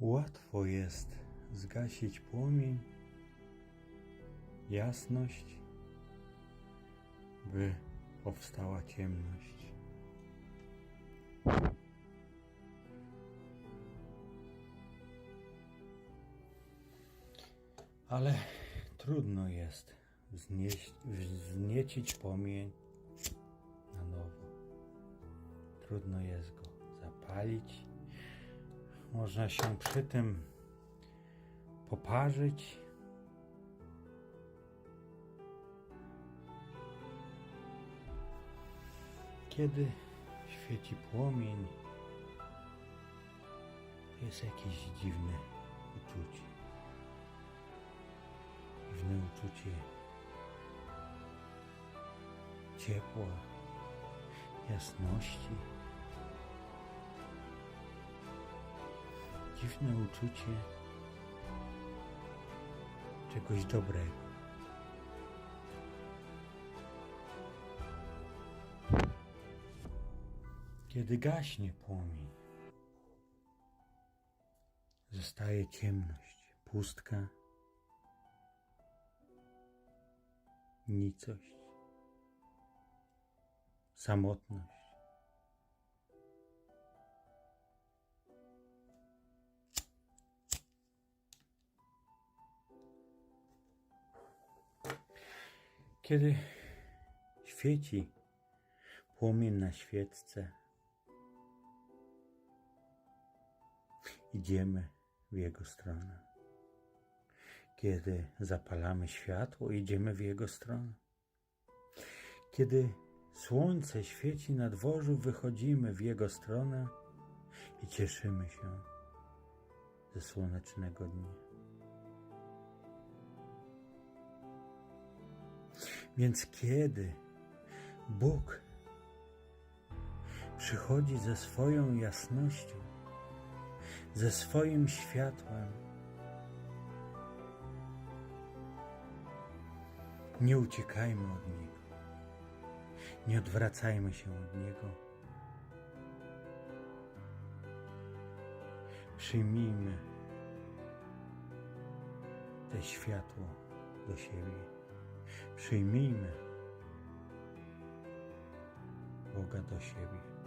Łatwo jest zgasić płomień, jasność, by powstała ciemność. Ale trudno jest wzniecić płomień na nowo. Trudno jest go zapalić. Można się przy tym poparzyć. Kiedy świeci płomień, jest jakieś dziwne uczucie. Dziwne uczucie ciepła, jasności. Dziwne uczucie czegoś dobrego. Kiedy gaśnie płomień, zostaje ciemność, pustka, nicość, samotność. Kiedy świeci płomień na świeczce, idziemy w jego stronę. Kiedy zapalamy światło, idziemy w jego stronę. Kiedy słońce świeci na dworzu, wychodzimy w jego stronę i cieszymy się ze słonecznego dnia. Więc kiedy Bóg przychodzi ze swoją jasnością, ze swoim światłem, nie uciekajmy od Niego, nie odwracajmy się od Niego. Przyjmijmy te światło do siebie. Przyjmijmy Boga do siebie.